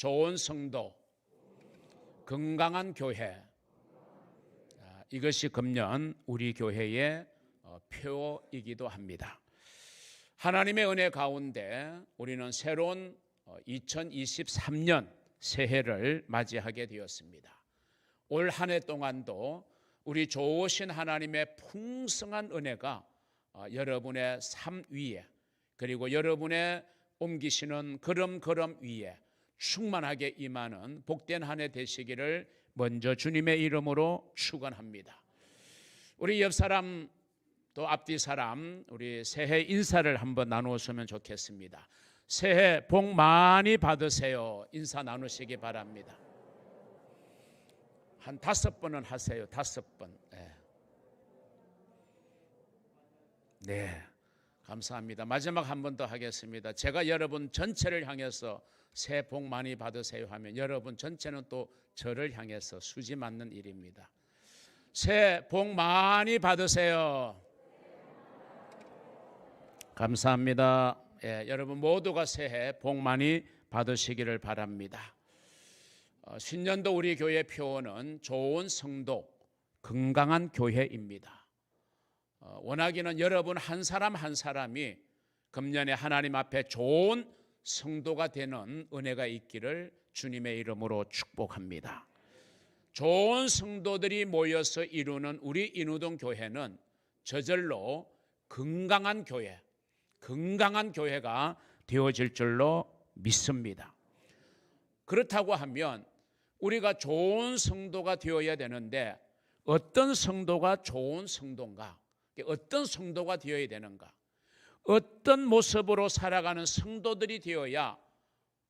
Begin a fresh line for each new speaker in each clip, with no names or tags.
좋은 성도, 건강한 교회. 아, 이것이 금년 우리 교회의 어, 표이기도 합니다. 하나님의 은혜 가운데 우리는 새로운 2023년 새해를 맞이하게 되었습니다. 올 한 해 동안도 우리 좋으신 하나님의 풍성한 은혜가 어, 여러분의 삶 위에 그리고 여러분의 옮기시는 걸음걸음 위에 충만하게 임하는 복된 한 해 되시기를 먼저 주님의 이름으로 축원합니다. 우리 옆 사람 또 앞뒤 사람 우리 새해 인사를 한번 나누었으면 좋겠습니다. 새해 복 많이 받으세요. 인사 나누시기 바랍니다. 한 다섯 번은 하세요. 다섯 번. 네. 네. 감사합니다. 마지막 한 번 더 하겠습니다. 제가 여러분 전체를 향해서 새해 복 많이 받으세요 하면 여러분 전체는 또 저를 향해서 수지 맞는 일입니다. 새해 복 많이 받으세요. 감사합니다. 예, 여러분 모두가 새해 복 많이 받으시기를 바랍니다. 어, 신년도 우리 교회 표어는 좋은 성도, 건강한 교회입니다. 어, 원하기는 여러분 한 사람 한 사람이 금년에 하나님 앞에 좋은 성도가 되는 은혜가 있기를 주님의 이름으로 축복합니다. 좋은 성도들이 모여서 이루는 우리 인우동 교회는 저절로 건강한 교회, 건강한 교회가 되어질 줄로 믿습니다. 그렇다고 하면 우리가 좋은 성도가 되어야 되는데 어떤 성도가 좋은 성도인가? 어떤 성도가 되어야 되는가? 어떤 모습으로 살아가는 성도들이 되어야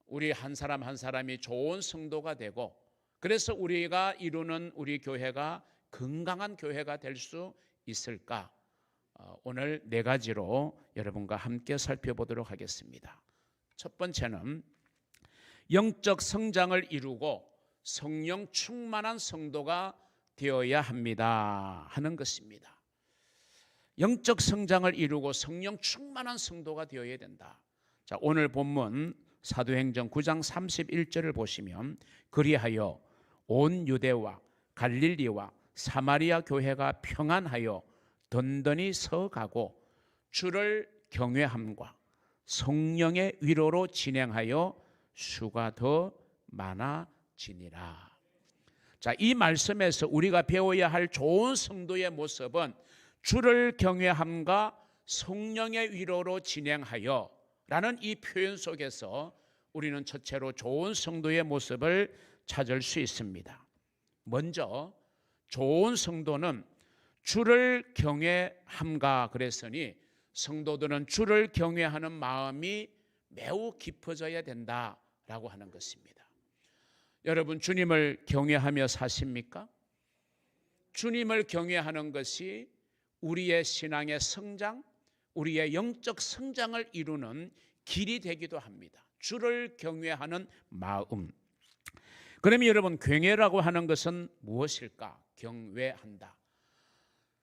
우리 한 사람 한 사람이 좋은 성도가 되고 그래서 우리가 이루는 우리 교회가 건강한 교회가 될 수 있을까? 어, 오늘 네 가지로 여러분과 함께 살펴보도록 하겠습니다. 첫 번째는 영적 성장을 이루고 성령 충만한 성도가 되어야 합니다 하는 것입니다. 영적 성장을 이루고 성령 충만한 성도가 되어야 된다. 자, 오늘 본문 사도행전 9장 31절을 보시면 그리하여 온 유대와 갈릴리와 사마리아 교회가 평안하여 든든히 서가고 주를 경외함과 성령의 위로로 진행하여 수가 더 많아지니라. 자, 이 말씀에서 우리가 배워야 할 좋은 성도의 모습은 주를 경외함과 성령의 위로로 진행하여 라는 이 표현 속에서 우리는 첫째로 좋은 성도의 모습을 찾을 수 있습니다. 먼저 좋은 성도는 주를 경외함가 그랬으니 성도들은 주를 경외하는 마음이 매우 깊어져야 된다라고 하는 것입니다. 여러분 주님을 경외하며 사십니까? 주님을 경외하는 것이 우리의 신앙의 성장, 우리의 영적 성장을 이루는 길이 되기도 합니다. 주를 경외하는 마음. 그러면 여러분 경외라고 하는 것은 무엇일까? 경외한다.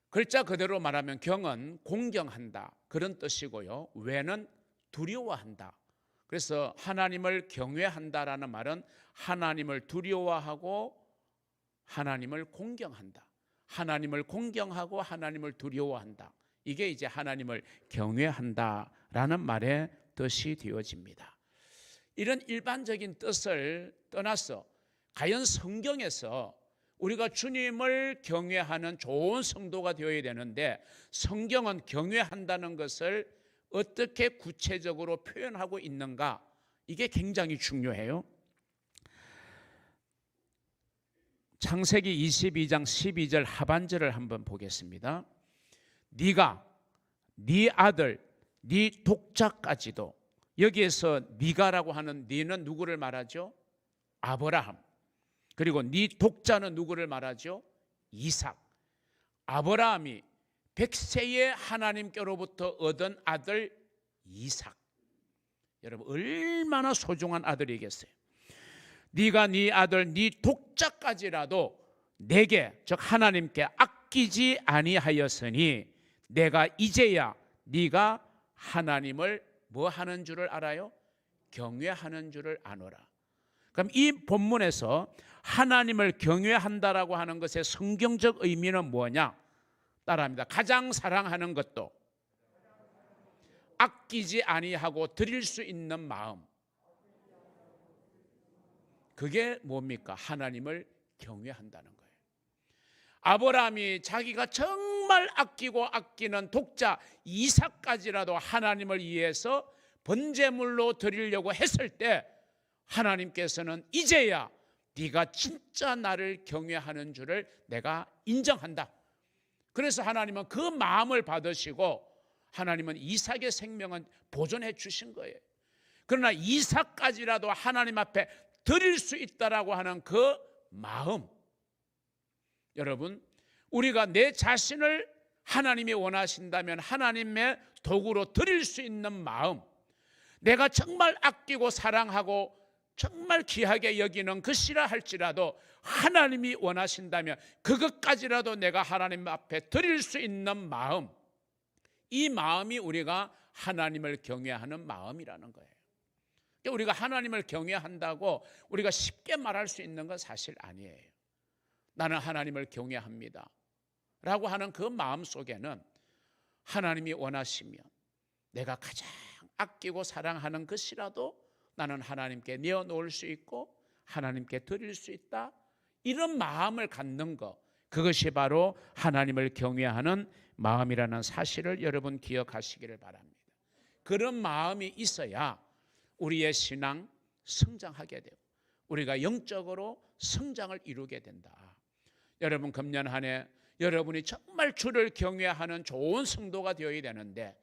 글자 그대로 말하면 경은 공경한다 그런 뜻이고요. 외는 두려워한다. 그래서 하나님을 경외한다라는 말은 하나님을 두려워하고 하나님을 공경한다. 하나님을 공경하고 하나님을 두려워한다. 이게 이제 하나님을 경외한다라는 말의 뜻이 되어집니다. 이런 일반적인 뜻을 떠나서 과연 성경에서 우리가 주님을 경외하는 좋은 성도가 되어야 되는데 성경은 경외한다는 것을 어떻게 구체적으로 표현하고 있는가 이게 굉장히 중요해요. 창세기 22장 12절 하반절을 한번 보겠습니다. 네가 네 아들 네 독자까지도 여기에서 네가라고 하는 네는 누구를 말하죠? 아브라함. 그리고 네 독자는 누구를 말하죠? 이삭. 아브라함이 백세의 하나님께로부터 얻은 아들 이삭. 여러분 얼마나 소중한 아들이겠어요. 네가 네 아들 네 독자까지라도 내게 즉 하나님께 아끼지 아니하였으니 내가 이제야 네가 하나님을 뭐 하는 줄을 알아요? 경외하는 줄을 아노라. 그럼 이 본문에서 하나님을 경외한다라고 하는 것의 성경적 의미는 뭐냐? 따라합니다. 가장 사랑하는 것도 아끼지 아니하고 드릴 수 있는 마음. 그게 뭡니까? 하나님을 경외한다는 거예요. 아브라함이 자기가 정말 아끼고 아끼는 독자 이삭까지라도 하나님을 위해서 번제물로 드리려고 했을 때 하나님께서는 이제야 네가 진짜 나를 경외하는 줄을 내가 인정한다. 그래서 하나님은 그 마음을 받으시고 하나님은 이삭의 생명은 보존해 주신 거예요. 그러나 이삭까지라도 하나님 앞에 드릴 수 있다라고 하는 그 마음. 여러분, 우리가 내 자신을 하나님이 원하신다면 하나님의 도구로 드릴 수 있는 마음. 내가 정말 아끼고 사랑하고 정말 귀하게 여기는 것이라 할지라도 하나님이 원하신다면 그것까지라도 내가 하나님 앞에 드릴 수 있는 마음. 이 마음이 우리가 하나님을 경외하는 마음이라는 거예요. 그러니까 우리가 하나님을 경외한다고 우리가 쉽게 말할 수 있는 건 사실 아니에요. 나는 하나님을 경외합니다. 라고 하는 그 마음 속에는 하나님이 원하시면 내가 가장 아끼고 사랑하는 것이라도 나는 하나님께 내어놓을 수 있고 하나님께 드릴 수 있다. 이런 마음을 갖는 것. 그것이 바로 하나님을 경외하는 마음이라는 사실을 여러분 기억하시기를 바랍니다. 그런 마음이 있어야 우리의 신앙 성장하게 되고 우리가 영적으로 성장을 이루게 된다. 여러분 금년 한 해 여러분이 정말 주를 경외하는 좋은 성도가 되어야 되는데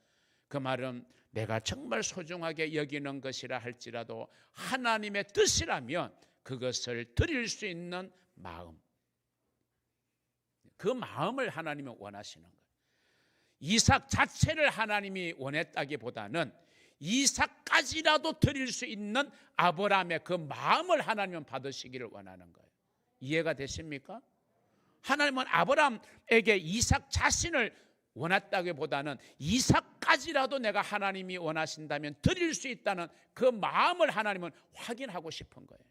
그 말은 내가 정말 소중하게 여기는 것이라 할지라도 하나님의 뜻이라면 그것을 드릴 수 있는 마음. 그 마음을 하나님은 원하시는 거예요. 이삭 자체를 하나님이 원했다기보다는 이삭까지라도 드릴 수 있는 아브라함의 그 마음을 하나님은 받으시기를 원하는 거예요. 이해가 되십니까? 하나님은 아브라함에게 이삭 자신을 원했다기보다는 이삭까지라도 내가 하나님이 원하신다면 드릴 수 있다는 그 마음을 하나님은 확인하고 싶은 거예요.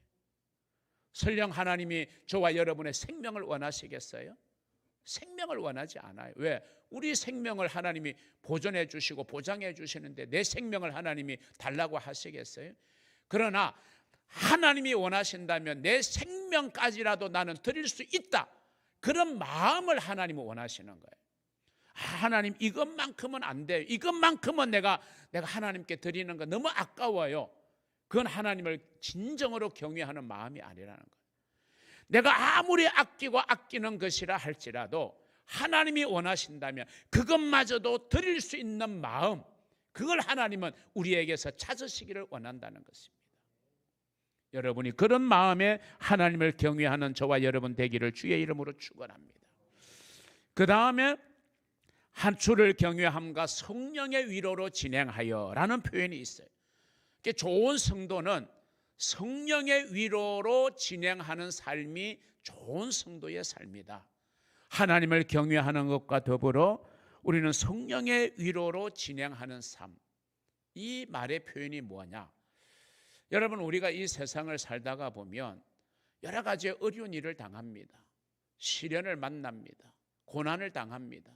설령 하나님이 저와 여러분의 생명을 원하시겠어요? 생명을 원하지 않아요. 왜? 우리 생명을 하나님이 보존해 주시고 보장해 주시는데 내 생명을 하나님이 달라고 하시겠어요? 그러나 하나님이 원하신다면 내 생명까지라도 나는 드릴 수 있다. 그런 마음을 하나님은 원하시는 거예요. 아, 하나님 이것만큼은 안 돼요. 이것만큼은 내가 내가 하나님께 드리는 거 너무 아까워요. 그건 하나님을 진정으로 경외하는 마음이 아니라는 거예요. 내가 아무리 아끼고 아끼는 것이라 할지라도 하나님이 원하신다면 그것마저도 드릴 수 있는 마음 그걸 하나님은 우리에게서 찾으시기를 원한다는 것입니다. 여러분이 그런 마음에 하나님을 경외하는 저와 여러분 되기를 주의 이름으로 축원합니다. 그 다음에 한 주를 경외함과 성령의 위로로 진행하여라는 표현이 있어요. 좋은 성도는 성령의 위로로 진행하는 삶이 좋은 성도의 삶이다. 하나님을 경외하는 것과 더불어 우리는 성령의 위로로 진행하는 삶. 이 말의 표현이 뭐냐? 여러분 우리가 이 세상을 살다가 보면 여러 가지 어려운 일을 당합니다. 시련을 만납니다. 고난을 당합니다.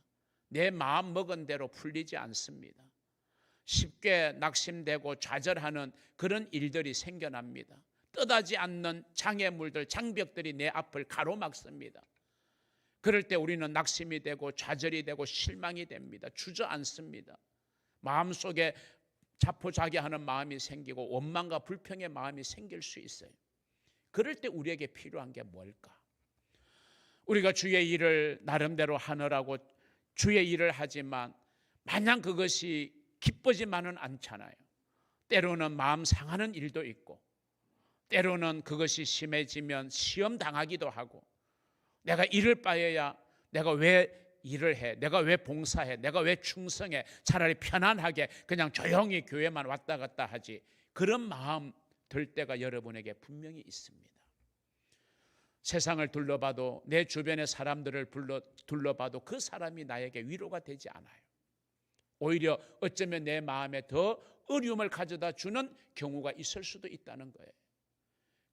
내 마음 먹은 대로 풀리지 않습니다. 쉽게 낙심되고 좌절하는 그런 일들이 생겨납니다. 떠다지 않는 장애물들, 장벽들이 내 앞을 가로막습니다. 그럴 때 우리는 낙심이 되고 좌절이 되고 실망이 됩니다. 주저앉습니다. 마음속에 자포자기하는 마음이 생기고 원망과 불평의 마음이 생길 수 있어요. 그럴 때 우리에게 필요한 게 뭘까? 우리가 주의 일을 나름대로 하느라고 주의 일을 하지만 마냥 그것이 기쁘지만은 않잖아요. 때로는 마음 상하는 일도 있고 때로는 그것이 심해지면 시험 당하기도 하고 내가 이럴 바에야 내가 왜 일을 해? 내가 왜 봉사해? 내가 왜 충성해? 차라리 편안하게 그냥 조용히 교회만 왔다 갔다 하지. 그런 마음 들 때가 여러분에게 분명히 있습니다. 세상을 둘러봐도 내 주변의 사람들을 둘러봐도 그 사람이 나에게 위로가 되지 않아요. 오히려 어쩌면 내 마음에 더 어려움을 가져다 주는 경우가 있을 수도 있다는 거예요.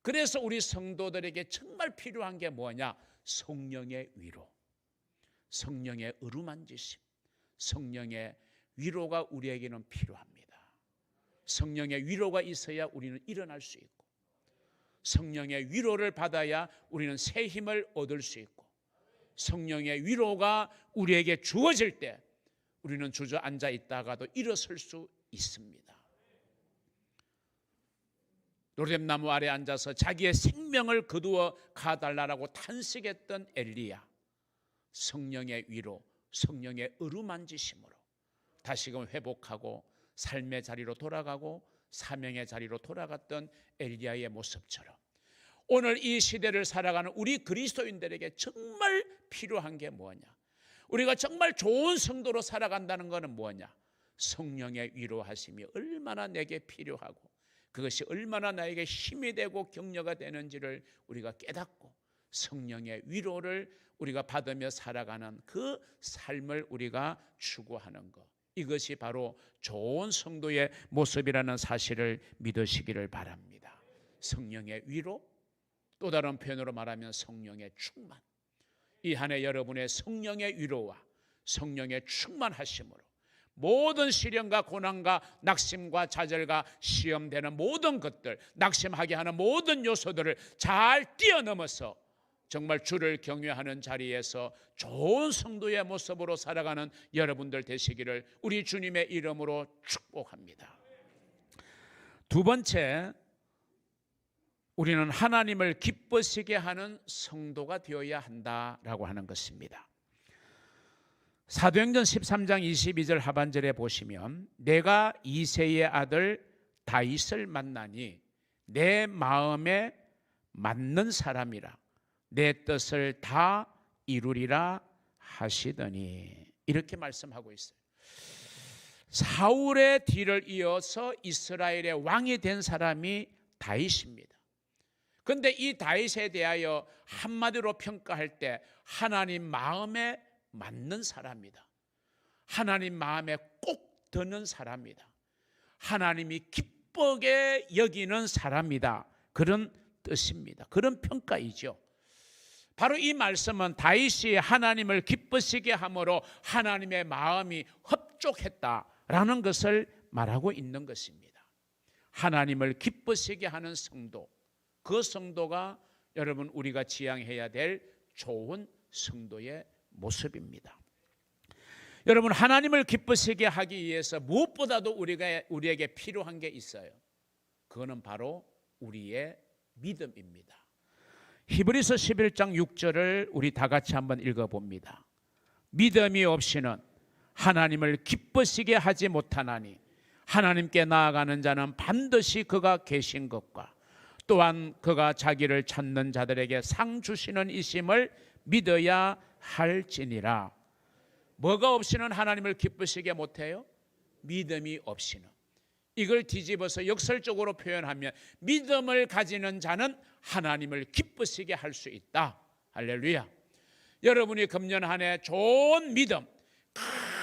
그래서 우리 성도들에게 정말 필요한 게 뭐냐? 성령의 위로, 성령의 어루만지심, 성령의 위로가 우리에게는 필요합니다. 성령의 위로가 있어야 우리는 일어날 수 있고, 성령의 위로를 받아야 우리는 새 힘을 얻을 수 있고, 성령의 위로가 우리에게 주어질 때 우리는 주저앉아 있다가도 일어설 수 있습니다. 노랫나무 아래 앉아서 자기의 생명을 거두어 가달라라고 탄식했던 엘리야. 성령의 위로, 성령의 어루만지심으로 다시금 회복하고 삶의 자리로 돌아가고 사명의 자리로 돌아갔던 엘리야의 모습처럼 오늘 이 시대를 살아가는 우리 그리스도인들에게 정말 필요한 게 뭐냐? 우리가 정말 좋은 성도로 살아간다는 것은 뭐냐? 성령의 위로하심이 얼마나 내게 필요하고 그것이 얼마나 나에게 힘이 되고 격려가 되는지를 우리가 깨닫고 성령의 위로를 우리가 받으며 살아가는 그 삶을 우리가 추구하는 것. 이것이 바로 좋은 성도의 모습이라는 사실을 믿으시기를 바랍니다. 성령의 위로, 또 다른 표현으로 말하면 성령의 충만. 이 한 해 여러분의 성령의 위로와 성령의 충만하심으로 모든 시련과 고난과 낙심과 좌절과 시험되는 모든 것들, 낙심하게 하는 모든 요소들을 잘 뛰어넘어서 정말 주를 경외하는 자리에서 좋은 성도의 모습으로 살아가는 여러분들 되시기를 우리 주님의 이름으로 축복합니다. 두 번째, 우리는 하나님을 기쁘시게 하는 성도가 되어야 한다라고 하는 것입니다. 사도행전 13장 22절 하반절에 보시면 내가 이세의 아들 다윗을 만나니 내 마음에 맞는 사람이라 내 뜻을 다 이루리라 하시더니 이렇게 말씀하고 있어요. 사울의 뒤를 이어서 이스라엘의 왕이 된 사람이 다윗입니다. 근데 이 다윗에 대하여 한마디로 평가할 때 하나님 마음에 맞는 사람이다. 하나님 마음에 꼭 드는 사람이다. 하나님이 기쁘게 여기는 사람이다. 그런 뜻입니다. 그런 평가이죠. 바로 이 말씀은 다윗이 하나님을 기쁘시게 함으로 하나님의 마음이 흡족했다라는 것을 말하고 있는 것입니다. 하나님을 기쁘시게 하는 성도, 그 성도가 여러분 우리가 지향해야 될 좋은 성도의 모습입니다. 여러분 하나님을 기쁘시게 하기 위해서 무엇보다도 우리가 우리에게 필요한 게 있어요. 그거는 바로 우리의 믿음입니다. 히브리서 11장 6절을 우리 다 같이 한번 읽어 봅니다. 믿음이 없이는 하나님을 기쁘시게 하지 못하나니 하나님께 나아가는 자는 반드시 그가 계신 것과 또한 그가 자기를 찾는 자들에게 상 주시는 이심을 믿어야 할지니라. 뭐가 없이는 하나님을 기쁘시게 못해요? 믿음이 없이는. 이걸 뒤집어서 역설적으로 표현하면 믿음을 가지는 자는 하나님을 기쁘시게 할 수 있다. 할렐루야. 여러분이 금년 한 해 좋은 믿음,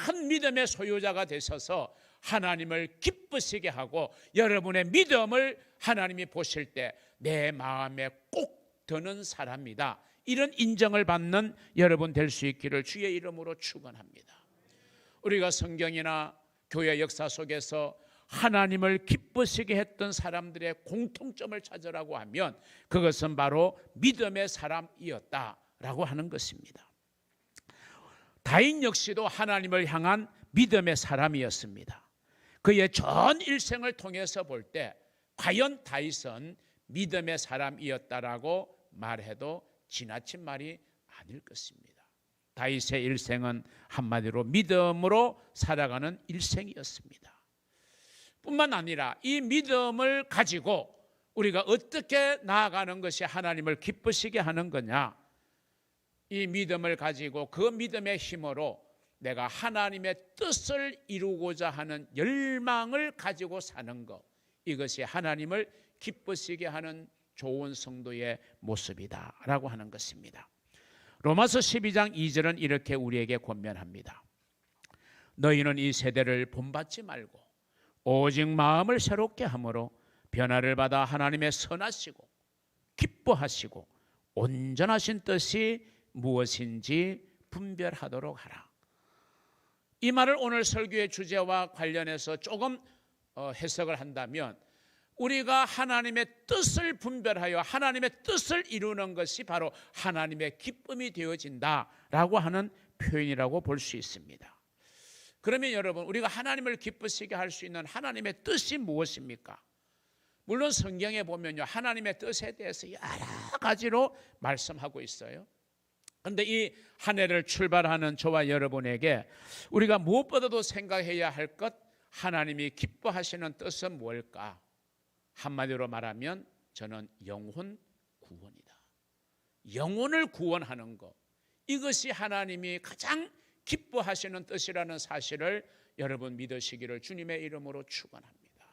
큰 믿음의 소유자가 되셔서 하나님을 기쁘시게 하고 여러분의 믿음을 하나님이 보실 때 내 마음에 꼭 드는 사람이다. 이런 인정을 받는 여러분 될 수 있기를 주의 이름으로 축원합니다. 우리가 성경이나 교회 역사 속에서 하나님을 기쁘시게 했던 사람들의 공통점을 찾으라고 하면 그것은 바로 믿음의 사람이었다라고 하는 것입니다. 다인 역시도 하나님을 향한 믿음의 사람이었습니다. 그의 전 일생을 통해서 볼 때 과연 다윗은 믿음의 사람이었다라고 말해도 지나친 말이 아닐 것입니다. 다윗의 일생은 한마디로 믿음으로 살아가는 일생이었습니다. 뿐만 아니라 이 믿음을 가지고 우리가 어떻게 나아가는 것이 하나님을 기쁘시게 하는 거냐? 이 믿음을 가지고 그 믿음의 힘으로 내가 하나님의 뜻을 이루고자 하는 열망을 가지고 사는 것. 이것이 하나님을 기쁘시게 하는 좋은 성도의 모습이다 라고 하는 것입니다. 로마서 12장 2절은 이렇게 우리에게 권면합니다. 너희는 이 세대를 본받지 말고 오직 마음을 새롭게 함으로 변화를 받아 하나님의 선하시고 기뻐하시고 온전하신 뜻이 무엇인지 분별하도록 하라. 이 말을 오늘 설교의 주제와 관련해서 조금 어, 해석을 한다면 우리가 하나님의 뜻을 분별하여 하나님의 뜻을 이루는 것이 바로 하나님의 기쁨이 되어진다라고 하는 표현이라고 볼 수 있습니다. 그러면 여러분 우리가 하나님을 기쁘시게 할 수 있는 하나님의 뜻이 무엇입니까? 물론 성경에 보면요 하나님의 뜻에 대해서 여러 가지로 말씀하고 있어요. 근데 이 한 해를 출발하는 저와 여러분에게 우리가 무엇보다도 생각해야 할 것 하나님이 기뻐하시는 뜻은 뭘까? 한마디로 말하면 저는 영혼 구원이다. 영혼을 구원하는 것. 이것이 하나님이 가장 기뻐하시는 뜻이라는 사실을 여러분 믿으시기를 주님의 이름으로 축원합니다.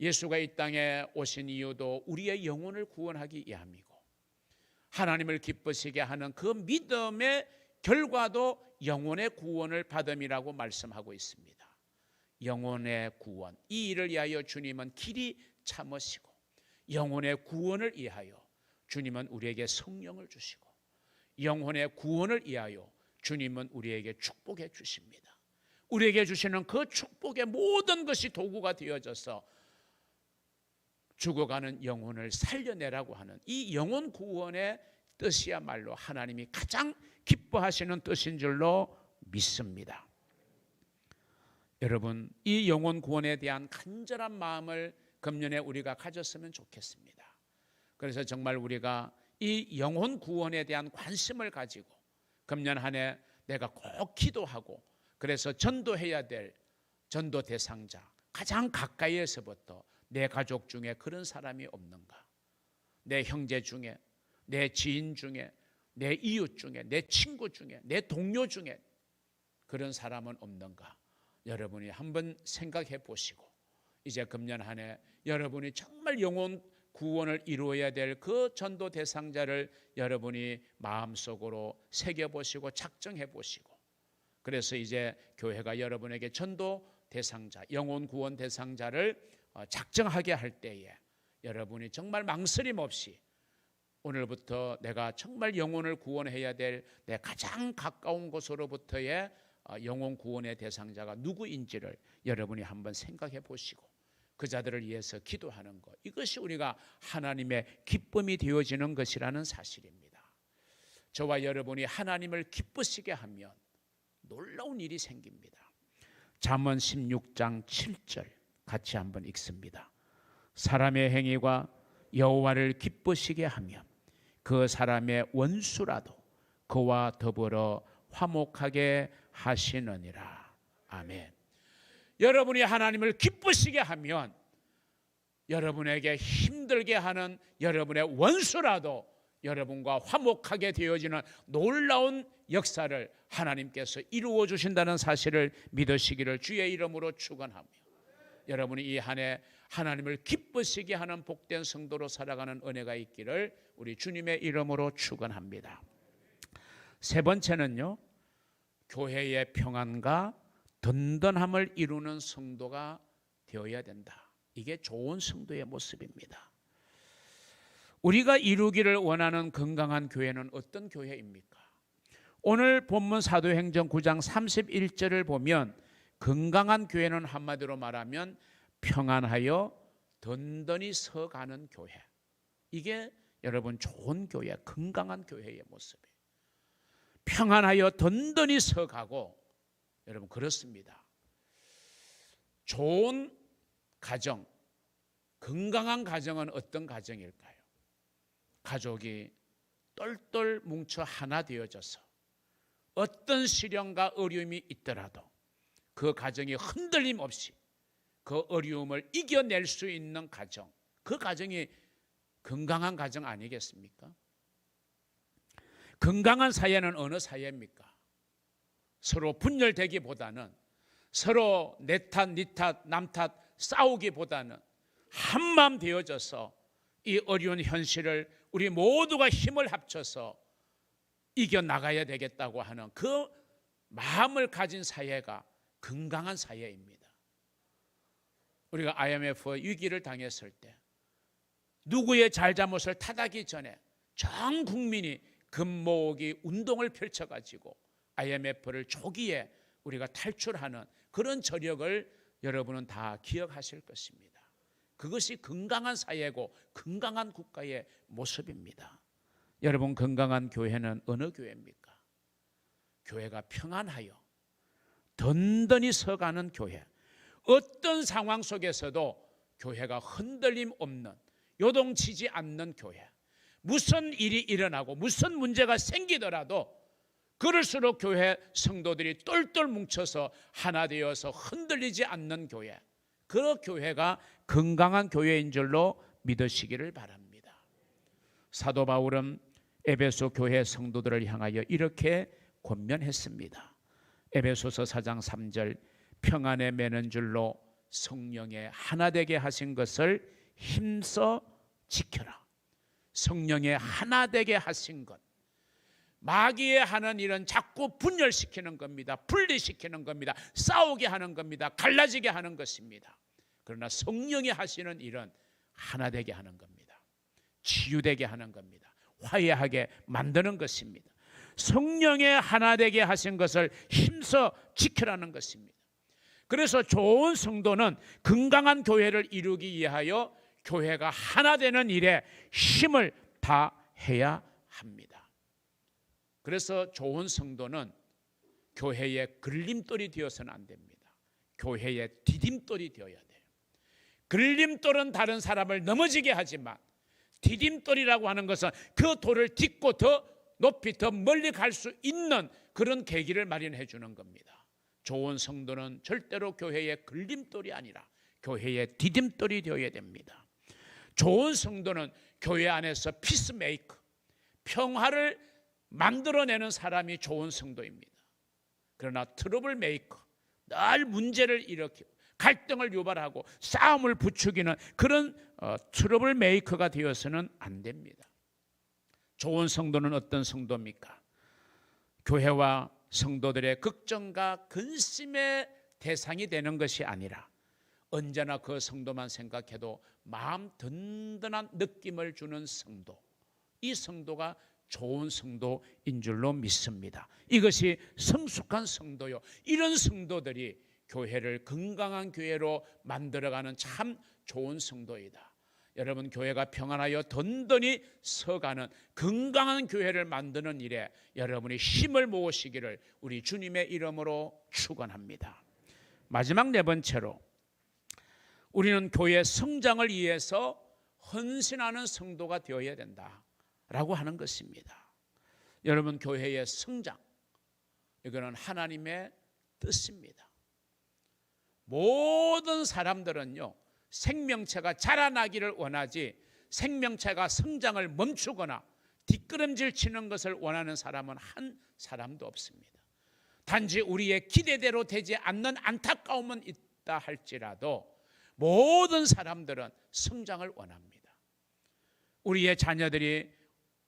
예수가 이 땅에 오신 이유도 우리의 영혼을 구원하기 위함이고 하나님을 기쁘시게 하는 그 믿음의 결과도 영혼의 구원을 받음이라고 말씀하고 있습니다. 영혼의 구원 이 일을 위하여 주님은 길이 참으시고 영혼의 구원을 위하여 주님은 우리에게 성령을 주시고 영혼의 구원을 위하여 주님은 우리에게 축복해 주십니다. 우리에게 주시는 그 축복의 모든 것이 도구가 되어져서 죽어가는 영혼을 살려내라고 하는 이 영혼 구원의 뜻이야말로 하나님이 가장 기뻐하시는 뜻인 줄로 믿습니다. 여러분, 이 영혼 구원에 대한 간절한 마음을 금년에 우리가 가졌으면 좋겠습니다. 그래서 정말 우리가 이 영혼 구원에 대한 관심을 가지고 금년 한 해 내가 꼭 기도하고 그래서 전도해야 될 전도 대상자 가장 가까이에서부터 내 가족 중에 그런 사람이 없는가? 내 형제 중에, 내 지인 중에, 내 이웃 중에, 내 친구 중에, 내 동료 중에 그런 사람은 없는가? 여러분이 한번 생각해 보시고 이제 금년 한 해 여러분이 정말 영혼 구원을 이루어야 될 그 전도 대상자를 여러분이 마음속으로 새겨 보시고 작정해 보시고 그래서 이제 교회가 여러분에게 전도 대상자, 영혼 구원 대상자를 어, 작정하게 할 때에 여러분이 정말 망설임 없이 오늘부터 내가 정말 영혼을 구원해야 될 내 가장 가까운 곳으로부터의 어, 영혼 구원의 대상자가 누구인지를 여러분이 한번 생각해 보시고 그 자들을 위해서 기도하는 것 이것이 우리가 하나님의 기쁨이 되어지는 것이라는 사실입니다. 저와 여러분이 하나님을 기쁘시게 하면 놀라운 일이 생깁니다. 잠언 16장 7절 같이 한번 읽습니다. 사람의 행위가 여호와를 기쁘시게 하면 그 사람의 원수라도 그와 더불어 화목하게 하시느니라. 아멘. 여러분이 하나님을 기쁘시게 하면 여러분에게 힘들게 하는 여러분의 원수라도 여러분과 화목하게 되어지는 놀라운 역사를 하나님께서 이루어 주신다는 사실을 믿으시기를 주의 이름으로 축원하며 여러분이 이 한 해 하나님을 기쁘시게 하는 복된 성도로 살아가는 은혜가 있기를 우리 주님의 이름으로 축원합니다. 세 번째는요. 교회의 평안과 든든함을 이루는 성도가 되어야 된다. 이게 좋은 성도의 모습입니다. 우리가 이루기를 원하는 건강한 교회는 어떤 교회입니까? 오늘 본문 사도행전 9장 31절을 보면 건강한 교회는 한마디로 말하면 평안하여 든든히 서가는 교회. 이게 여러분 좋은 교회, 건강한 교회의 모습이에요. 평안하여 든든히 서가고 여러분 그렇습니다. 좋은 가정, 건강한 가정은 어떤 가정일까요? 가족이 똘똘 뭉쳐 하나 되어져서 어떤 시련과 어려움이 있더라도 그 가정이 흔들림 없이 그 어려움을 이겨낼 수 있는 가정, 그 가정이 건강한 가정 아니겠습니까? 건강한 사회는 어느 사회입니까? 서로 분열되기보다는 서로 내 탓, 니 탓, 남 탓 싸우기보다는 한마음 되어져서 이 어려운 현실을 우리 모두가 힘을 합쳐서 이겨 나가야 되겠다고 하는 그 마음을 가진 사회가 건강한 사회입니다. 우리가 IMF 위기를 당했을 때 누구의 잘잘못을 탓하기 전에 전 국민이 금모으기 운동을 펼쳐가지고 IMF를 초기에 우리가 탈출하는 그런 저력을 여러분은 다 기억하실 것입니다. 그것이 건강한 사회고 건강한 국가의 모습입니다. 여러분 건강한 교회는 어느 교회입니까? 교회가 평안하여 든든히 서가는 교회. 어떤 상황 속에서도 교회가 흔들림 없는 요동치지 않는 교회. 무슨 일이 일어나고 무슨 문제가 생기더라도 그럴수록 교회 성도들이 똘똘 뭉쳐서 하나 되어서 흔들리지 않는 교회. 그 교회가 건강한 교회인 줄로 믿으시기를 바랍니다. 사도 바울은 에베소 교회 성도들을 향하여 이렇게 권면했습니다. 에베소서 4장 3절 평안에 매는 줄로 성령의 하나 되게 하신 것을 힘써 지켜라. 성령의 하나 되게 하신 것. 마귀의 하는 일은 자꾸 분열시키는 겁니다. 분리시키는 겁니다. 싸우게 하는 겁니다. 갈라지게 하는 것입니다. 그러나 성령이 하시는 일은 하나 되게 하는 겁니다. 치유되게 하는 겁니다. 화해하게 만드는 것입니다. 성령의 하나 되게 하신 것을 힘써 지켜라는 것입니다. 그래서 좋은 성도는 건강한 교회를 이루기 위하여 교회가 하나 되는 일에 힘을 다해야 합니다. 그래서 좋은 성도는 교회의 걸림돌이 되어서는 안 됩니다. 교회의 디딤돌이 되어야 돼요. 걸림돌은 다른 사람을 넘어지게 하지만 디딤돌이라고 하는 것은 그 돌을 딛고 더 높이 더 멀리 갈 수 있는 그런 계기를 마련해 주는 겁니다. 좋은 성도는 절대로 교회의 걸림돌이 아니라 교회의 디딤돌이 되어야 됩니다. 좋은 성도는 교회 안에서 피스메이커, 평화를 만들어내는 사람이 좋은 성도입니다. 그러나 트러블 메이커, 늘 문제를 일으키고 갈등을 유발하고 싸움을 부추기는 그런 어, 트러블 메이커가 되어서는 안 됩니다. 좋은 성도는 어떤 성도입니까? 교회와 성도들의 걱정과 근심의 대상이 되는 것이 아니라 언제나 그 성도만 생각해도 마음 든든한 느낌을 주는 성도. 이 성도가 좋은 성도인 줄로 믿습니다. 이것이 성숙한 성도요. 이런 성도들이 교회를 건강한 교회로 만들어가는 참 좋은 성도이다. 여러분 교회가 평안하여 든든히 서가는 건강한 교회를 만드는 일에 여러분이 힘을 모으시기를 우리 주님의 이름으로 축원합니다. 마지막 네 번째로 우리는 교회 성장을 위해서 헌신하는 성도가 되어야 된다라고 하는 것입니다. 여러분 교회의 성장 이거는 하나님의 뜻입니다. 모든 사람들은요 생명체가 자라나기를 원하지 생명체가 성장을 멈추거나 뒷걸음질 치는 것을 원하는 사람은 한 사람도 없습니다. 단지 우리의 기대대로 되지 않는 안타까움은 있다 할지라도 모든 사람들은 성장을 원합니다. 우리의 자녀들이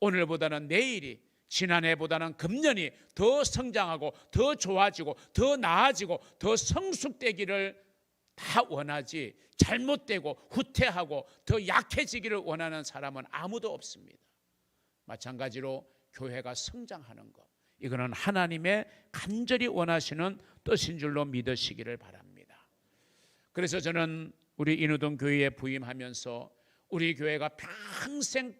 오늘보다는 내일이 지난해보다는 금년이 더 성장하고 더 좋아지고 더 나아지고 더 성숙되기를 다 원하지 잘못되고 후퇴하고 더 약해지기를 원하는 사람은 아무도 없습니다. 마찬가지로 교회가 성장하는 것 이거는 하나님의 간절히 원하시는 뜻인 줄로 믿으시기를 바랍니다. 그래서 저는 우리 인우동 교회에 부임하면서 우리 교회가 평생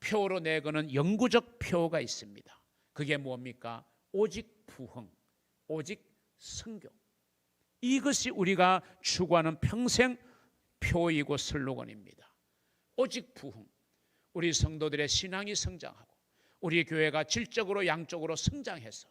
표로 내거는 영구적 표가 있습니다. 그게 뭡니까? 오직 부흥, 오직 성교. 이것이 우리가 추구하는 평생 표이고 슬로건입니다. 오직 부흥. 우리 성도들의 신앙이 성장하고 우리 교회가 질적으로 양적으로 성장해서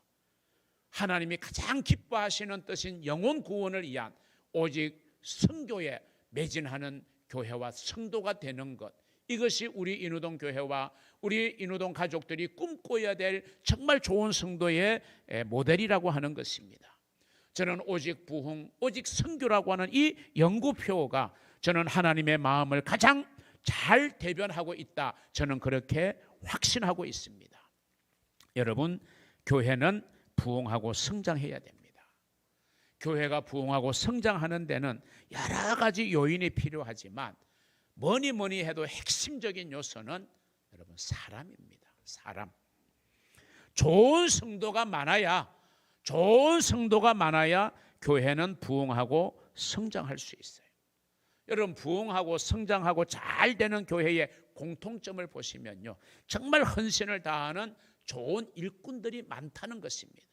하나님이 가장 기뻐하시는 뜻인 영혼 구원을 위한 오직 성교에 매진하는 교회와 성도가 되는 것 이것이 우리 인우동 교회와 우리 인우동 가족들이 꿈꿔야 될 정말 좋은 성도의 모델이라고 하는 것입니다. 저는 오직 부흥, 오직 성교라고 하는 이 연구표가 저는 하나님의 마음을 가장 잘 대변하고 있다. 저는 그렇게 확신하고 있습니다. 여러분, 교회는 부흥하고 성장해야 됩니다. 교회가 부흥하고 성장하는 데는 여러 가지 요인이 필요하지만 뭐니 뭐니 해도 핵심적인 요소는 여러분 사람입니다. 사람. 좋은 성도가 많아야 좋은 성도가 많아야 교회는 부흥하고 성장할 수 있어요. 여러분 부흥하고 성장하고 잘 되는 교회의 공통점을 보시면요. 정말 헌신을 다하는 좋은 일꾼들이 많다는 것입니다.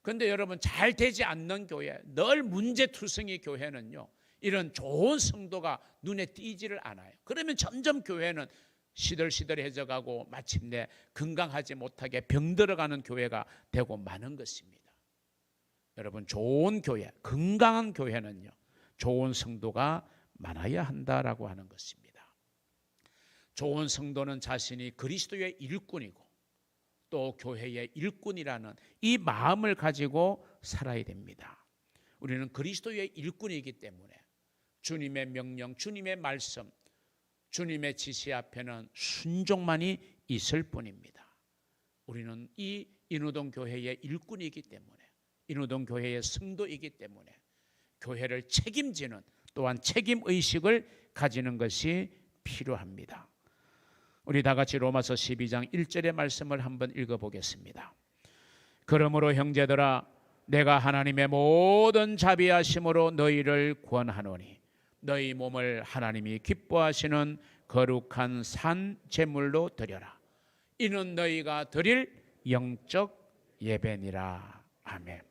그런데 여러분 잘 되지 않는 교회, 늘 문제투성이 교회는요. 이런 좋은 성도가 눈에 띄지를 않아요. 그러면 점점 교회는 시들시들해져 가고 마침내 건강하지 못하게 병들어가는 교회가 되고 마는 것입니다. 여러분 좋은 교회, 건강한 교회는요. 좋은 성도가 많아야 한다라고 하는 것입니다. 좋은 성도는 자신이 그리스도의 일꾼이고 또 교회의 일꾼이라는 이 마음을 가지고 살아야 됩니다. 우리는 그리스도의 일꾼이기 때문에 주님의 명령, 주님의 말씀, 주님의 지시 앞에는 순종만이 있을 뿐입니다. 우리는 이 인우동 교회의 일꾼이기 때문에 인우동 교회의 성도이기 때문에 교회를 책임지는 또한 책임 의식을 가지는 것이 필요합니다. 우리 다 같이 로마서 12장 1절의 말씀을 한번 읽어 보겠습니다. 그러므로 형제들아 내가 하나님의 모든 자비하심으로 너희를 구원하노니 너희 몸을 하나님이 기뻐하시는 거룩한 산 제물로 드려라. 이는 너희가 드릴 영적 예배니라. 아멘.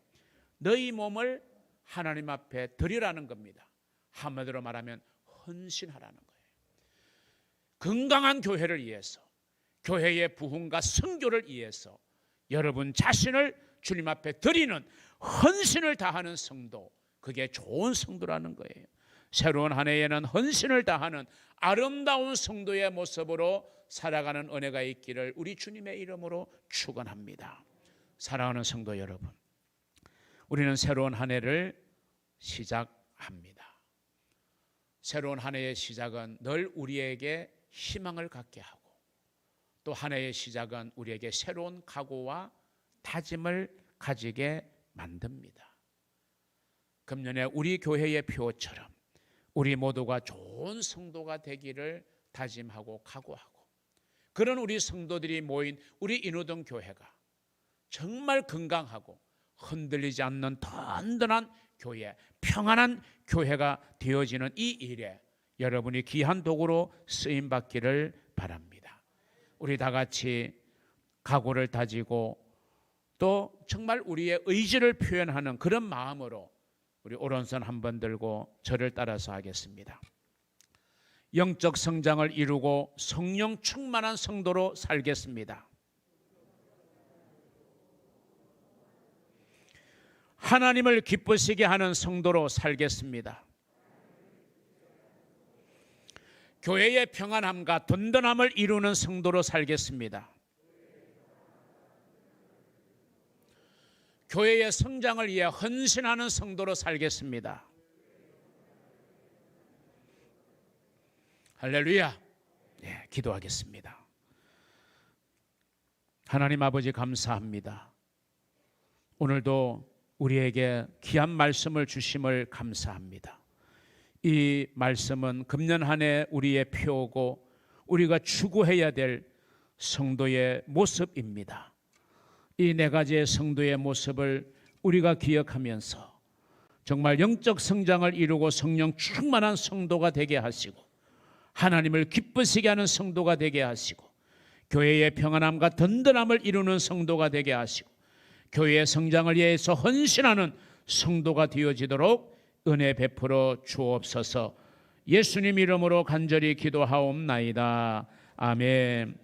너희 몸을 하나님 앞에 드리라는 겁니다. 한마디로 말하면 헌신하라는 거예요. 건강한 교회를 위해서, 교회의 부흥과 성교를 위해서 여러분 자신을 주님 앞에 드리는 헌신을 다하는 성도, 그게 좋은 성도라는 거예요. 새로운 한 해에는 헌신을 다하는 아름다운 성도의 모습으로 살아가는 은혜가 있기를 우리 주님의 이름으로 축원합니다. 사랑하는 성도 여러분, 우리는 새로운 한 해를 시작합니다. 새로운 한 해의 시작은 늘 우리에게 희망을 갖게 하고 또 한 해의 시작은 우리에게 새로운 각오와 다짐을 가지게 만듭니다. 금년에 우리 교회의 표처럼 우리 모두가 좋은 성도가 되기를 다짐하고 각오하고 그런 우리 성도들이 모인 우리 인호동 교회가 정말 건강하고 흔들리지 않는 든든한 교회, 평안한 교회가 되어지는 이 일에 여러분이 귀한 도구로 쓰임 받기를 바랍니다. 우리 다 같이 각오를 다지고 또 정말 우리의 의지를 표현하는 그런 마음으로 우리 오른손 한 번 들고 저를 따라서 하겠습니다. 영적 성장을 이루고 성령 충만한 성도로 살겠습니다. 하나님을 기쁘시게 하는 성도로 살겠습니다. 교회의 평안함과 든든함을 이루는 성도로 살겠습니다. 교회의 성장을 위해 헌신하는 성도로 살겠습니다. 할렐루야. 예, 기도하겠습니다. 하나님 아버지 감사합니다. 오늘도 우리에게 귀한 말씀을 주심을 감사합니다. 이 말씀은 금년 한 해 우리의 표고 우리가 추구해야 될 성도의 모습입니다. 이 네 가지의 성도의 모습을 우리가 기억하면서 정말 영적 성장을 이루고 성령 충만한 성도가 되게 하시고 하나님을 기쁘시게 하는 성도가 되게 하시고 교회의 평안함과 든든함을 이루는 성도가 되게 하시고 교회의 성장을 위해서 헌신하는 성도가 되어지도록 은혜 베풀어 주옵소서. 예수님 이름으로 간절히 기도하옵나이다. 아멘.